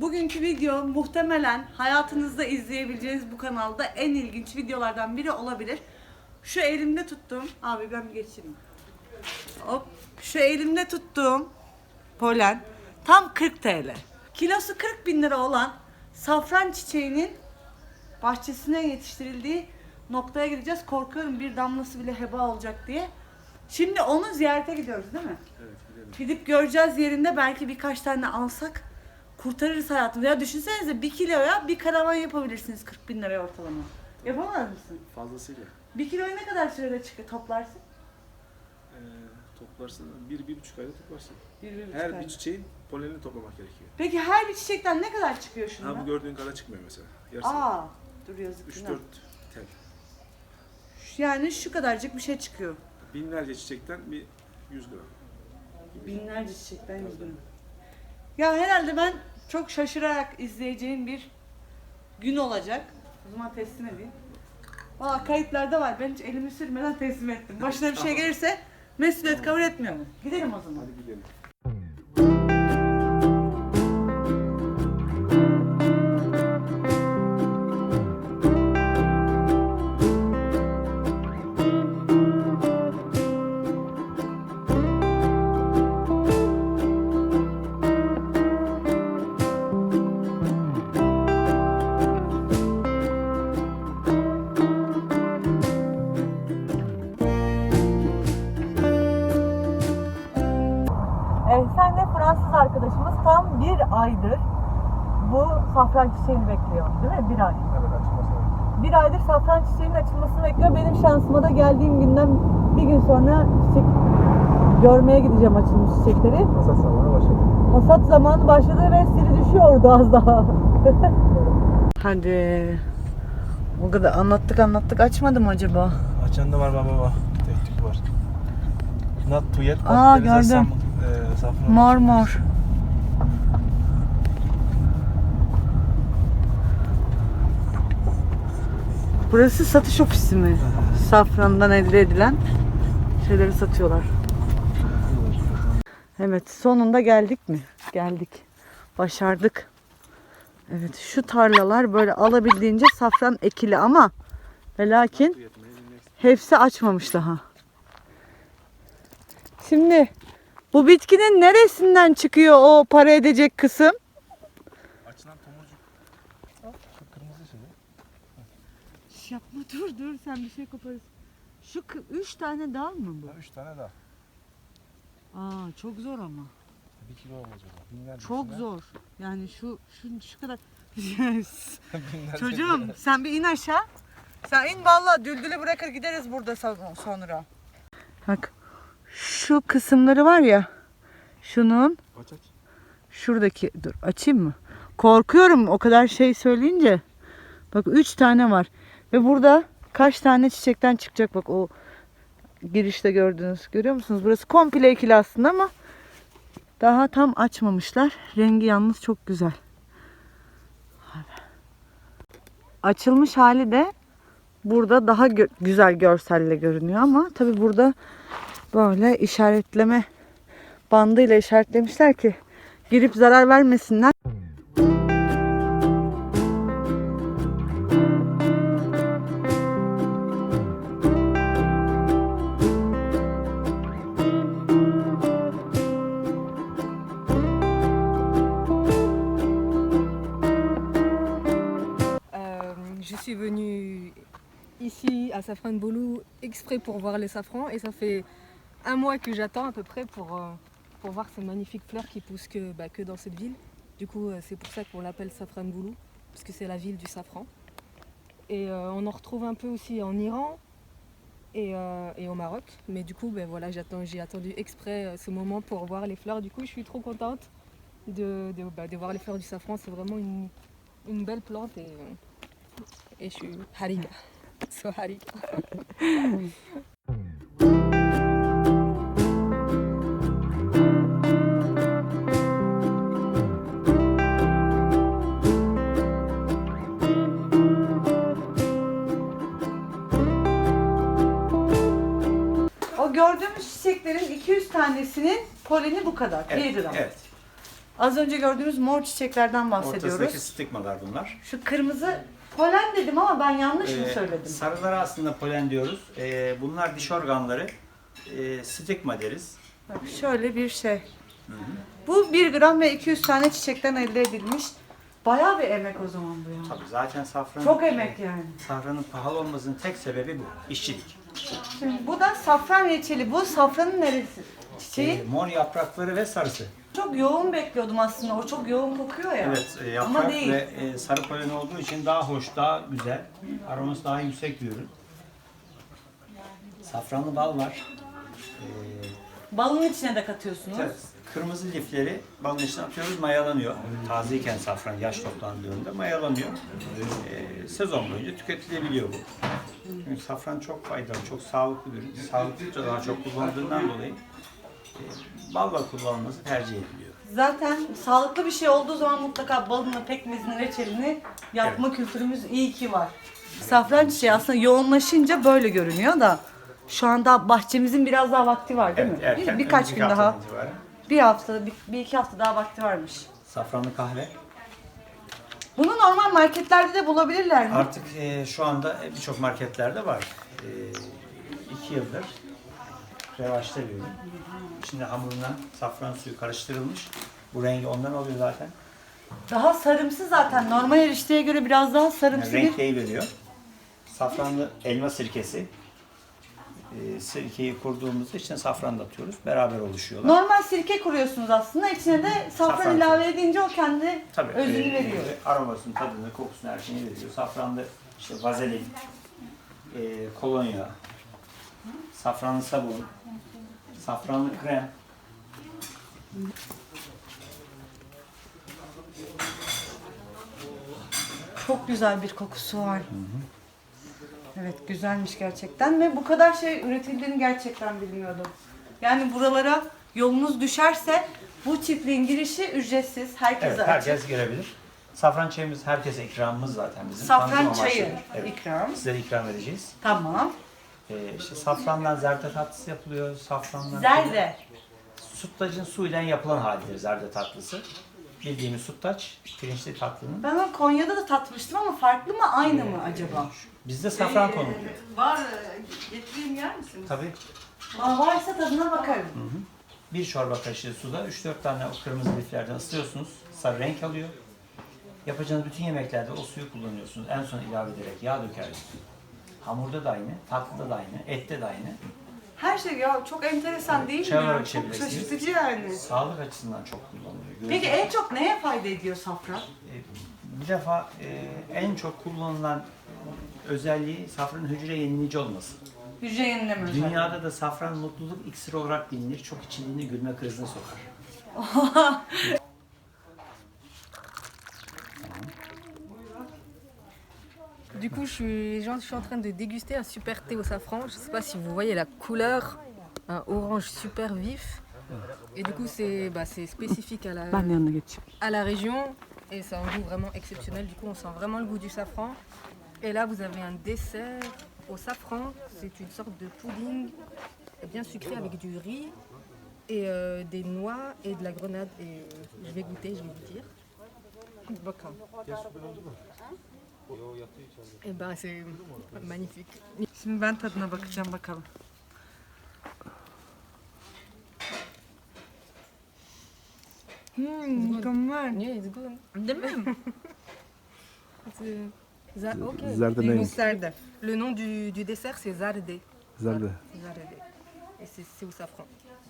Bugünkü video muhtemelen hayatınızda izleyebileceğiniz bu kanalda en ilginç videolardan biri olabilir. Şu elimde tuttuğum, abi ben bir geçireyim. Hop. Şu elimde tuttuğum polen tam 40 TL. Kilosu 40 bin lira olan safran çiçeğinin bahçesine yetiştirildiği noktaya gideceğiz. Korkuyorum bir damlası bile heba olacak diye. Şimdi onu ziyarete gidiyoruz değil mi? Evet gidelim. Gidip göreceğiz yerinde belki birkaç tane alsak kurtarırız hayatımızı. Ya düşünsenize bir kiloya bir karavan yapabilirsiniz 40 bin liraya ortalama. Yapamaz mısın? Fazlasıyla. Bir kiloyu ne kadar sürede çıkıyor toplarsın? Ee, toplarsın, bir, bir buçuk ayda toplarsın. Bir, bir buçuk Her ay. bir çiçeğin polenini toplamak gerekiyor. Peki her bir çiçekten ne kadar çıkıyor Ha şundan? bu gördüğün kadar çıkmıyor mesela. Yarısı. Aa, dur yazık. 3-4 günah. tel. Yani şu kadarcık bir şey çıkıyor. Binlerce çiçekten bir 100 gram. Binlerce çiçekten yüz gram. Ya herhalde ben çok şaşırarak izleyeceğim bir gün olacak. O zaman teslim edeyim. Valla kayıtlarda var. Ben hiç elimi sürmeden teslim ettim. Başına bir şey gelirse mesuliyet kabul etmiyor mu? Gidelim o zaman. Hadi gidelim. Arkadaşımız tam bir aydır bu safran çiçeğini bekliyor. Değil mi? Bir ay. Evet. Bir aydır safran çiçeğinin açılmasını bekliyor. Benim şansıma da geldiğim günden bir gün sonra çiçek görmeye gideceğim açılmış çiçekleri. Hasat zamanı başladı. Hasat zamanı başladı ve siri düşüyordu az daha. Hadi. O kadar anlattık anlattık açmadım acaba? Açan da var baba baba. Tek tük var. Not to yet. Aa, gördüm. e, saffron. Mor mor. Burası satış ofisi mi? Safrandan elde edilen şeyleri satıyorlar. Evet sonunda geldik mi? Geldik. Başardık. Evet şu tarlalar böyle alabildiğince safran ekili ama ve lakin hepsi açmamış daha. Şimdi bu bitkinin neresinden çıkıyor o para edecek kısım? Açılan tomurcuk. Kırmızı şimdi. Yapma dur dur sen bir şey koparırsın. Şu kı- üç tane dal mı bu? Ha, üç tane daha. Aa çok zor ama. Bir kilo olmaz o da. Binlerce Çok zor. Yani şu şu şu kadar. Binlerce Çocuğum sen bir in aşağı. Sen in vallahi düldülü bırakır gideriz burada son- sonra. Bak şu kısımları var ya. Şunun Aç aç. şuradaki dur açayım mı? Korkuyorum o kadar şey söyleyince. Bak üç tane var. Ve burada kaç tane çiçekten çıkacak bak o girişte gördünüz. Görüyor musunuz? Burası komple ekili aslında ama daha tam açmamışlar. Rengi yalnız çok güzel. Açılmış hali de burada daha gö- güzel görselle görünüyor ama tabi burada böyle işaretleme bandıyla işaretlemişler ki girip zarar vermesinler. Safran Boulou exprès pour voir les safrans et ça fait un mois que j'attends à peu près pour, euh, voir ces magnifiques fleurs qui poussent que, bah, que dans cette ville. Du coup, euh, c'est pour ça qu'on l'appelle Safran Boulou, parce que c'est la ville du safran. Et euh, on en retrouve un peu aussi en Iran et, au Maroc. Mais du coup, ben, voilà, j'ai attendu exprès ce moment pour voir les fleurs. Du coup, je suis trop contente de, bah, voir les fleurs du safran. C'est vraiment une, belle plante et, et je suis hariga. So hariga. O gördüğümüz çiçeklerin 200 tanesinin poleni bu kadar. 1 gram. Evet. Az önce gördüğümüz mor çiçeklerden bahsediyoruz. Ortasındaki stigmalar bunlar. Şu kırmızı polen dedim ama ben yanlış mı Ee, söyledim? sarılara aslında polen diyoruz. Ee, bunlar diş organları. Ee, stigma deriz. Bak şöyle bir şey. Bu 1 gram ve 200 tane çiçekten elde edilmiş. Bayağı bir emek o zaman bu ya. Tabii zaten safran Çok emek yani. Safranın pahalı olmasının tek sebebi bu. işçilik. Şimdi bu da safran reçeli. Bu safranın neresi? Çiçeği. Ee, mor yaprakları ve sarısı. Çok yoğun bekliyordum aslında. O çok yoğun kokuyor ya. Evet, e, Ama yaprak değil. ve e, sarı polen olduğu için daha hoş, daha güzel. Aroması daha yüksek bir ürün. Safranlı bal var. Ee, Balın içine de katıyorsunuz. Evet, Kırmızı lifleri balın içine atıyoruz, mayalanıyor. Tazeyken safran yaş toplandığında mayalanıyor. Ee, sezon boyunca tüketilebiliyor bu. Çünkü safran çok faydalı, çok sağlıklı bir ürün. Sağlıklıca daha çok kullanıldığından dolayı e, balla kullanılması tercih ediliyor. Zaten sağlıklı bir şey olduğu zaman mutlaka balını, pekmezini, reçelini yapma kültürümüz iyi ki var. Safran çiçeği aslında yoğunlaşınca böyle görünüyor da şu anda bahçemizin biraz daha vakti var değil mi? Bir- birkaç gün daha. Bir hafta, bir, bir iki hafta daha vakti varmış. Safranlı kahve. Bunu normal marketlerde de bulabilirler mi? Artık e, şu anda birçok marketlerde var. E, iki yıldır revaçta bir ürün. İçinde hamuruna safran suyu karıştırılmış. Bu rengi ondan oluyor zaten. Daha sarımsı zaten. Normal erişteye göre biraz daha Yani sarımsı renk bir... veriyor. Safranlı elma sirkesi. E, sirkeyi kurduğumuzda içine safran da atıyoruz. Beraber oluşuyorlar. Normal sirke kuruyorsunuz aslında. İçine de safran, Safran ilave edince o kendi Tabii. özünü e, veriyor. Aromasını, tadını, kokusunu her şeyini veriyor. Safranlı işte vazelin, e, kolonya, safranlı sabun, safranlı krem. Çok güzel bir kokusu var. Evet güzelmiş gerçekten ve bu kadar şey üretildiğini gerçekten bilmiyordum. Yani buralara yolunuz düşerse bu çiftliğin girişi ücretsiz. Herkese Evet, açık. herkes girebilir. Safran çayımız herkese ikramımız zaten bizim. Safran Tanıtım çayı. Evet. ikram. Size ikram edeceğiz. Tamam. Ee, işte safrandan zerde tatlısı yapılıyor. Safrandan Zerde. Sütlacın suyla yapılan halidir zerde tatlısı. Bildiğimiz sütlaç, pirinçli tatlının. Ben onu Konya'da da tatmıştım ama farklı mı aynı mı acaba? Bizde safran konuluyor. Var. Getireyim yer misin? Tabii Aa, varsa tadına bakarım. bir çorba kaşığı suda 3-4 tane o kırmızı liflerden ısıtıyorsunuz. Sarı renk alıyor. Yapacağınız bütün yemeklerde o suyu kullanıyorsunuz. En son ilave ederek yağ dökersiniz. Hamurda da aynı, tatlıda da aynı, ette de aynı. Her şey ya çok enteresan değil mi? Ya? Çok içebilirsiniz. şaşırtıcı yani. Sağlık açısından çok kullanılıyor. Peki Gözle- en çok neye fayda ediyor safran? E, bir defa e, en çok kullanılan özelliği safranın hücre yenileyici olması. Hücre yenileme özelliği. Dünyada da safran mutluluk iksiri olarak bilinir. Çok içildiğinde gülme krizine sokar. Du coup, je suis, je suis en train de déguster un super thé au safran. Je ne sais pas si vous voyez la couleur, un orange super vif. Et du coup, c'est bah, spécifique à la, yanına geçeyim. à la région et c'est un goût vraiment exceptionnel. Du coup, on sent vraiment le goût du safran. Et là, vous avez un dessert au safran. C'est une sorte de pudding bien sucré avec du riz et euh, des noix et de la grenade. Et euh, je vais goûter, je vais vous dire? Et ben, c'est magnifique. Şimdi ben tadına bakacağım bakalım. Hmm, mükemmel. Yeah, it's good. Değil mi? C'est- za- ok. Zerde neymiş? Serde. Le nom du, du dessert, c'est zarde. Zerde. Zarde. Et c'est au safran.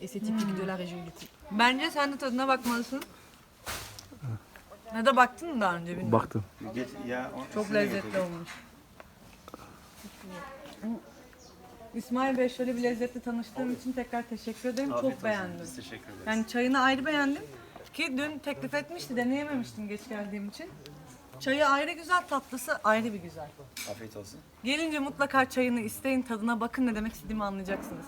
Et c'est typique de la région du coup. Bence sen de tadına bakmalısın. Ne de baktın mı daha önce bilmiyorum. Baktım. Çok lezzetli olmuş. İsmail Bey şöyle bir lezzetle tanıştığım için tekrar teşekkür ederim. Çok beğendim. teşekkür ederiz. Yani çayını ayrı beğendim. Ki dün teklif etmişti, deneyememiştim geç geldiğim için. Çayı ayrı güzel, tatlısı ayrı bir güzel. Afiyet olsun. Gelince mutlaka çayını isteyin, tadına bakın ne demek istediğimi anlayacaksınız.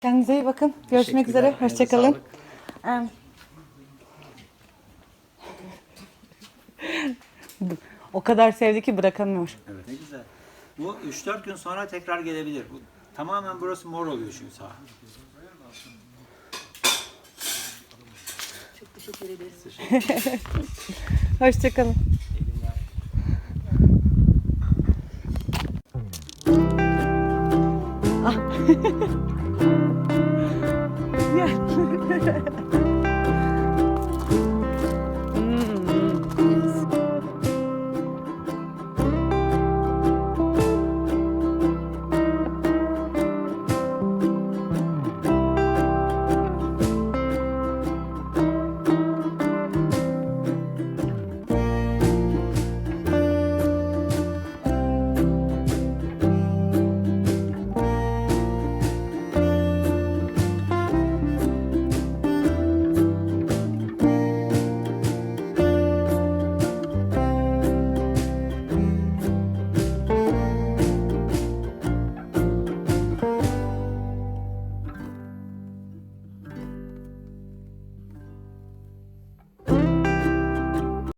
Kendinize iyi bakın. Görüşmek üzere. Hoşçakalın. Elinize O kadar sevdi ki bırakamıyor. Evet ne güzel. Bu 3-4 gün sonra tekrar gelebilir. Bu, tamamen burası mor oluyor çünkü saha. Çok teşekkür ederiz. Hoşçakalın. ah. yeah.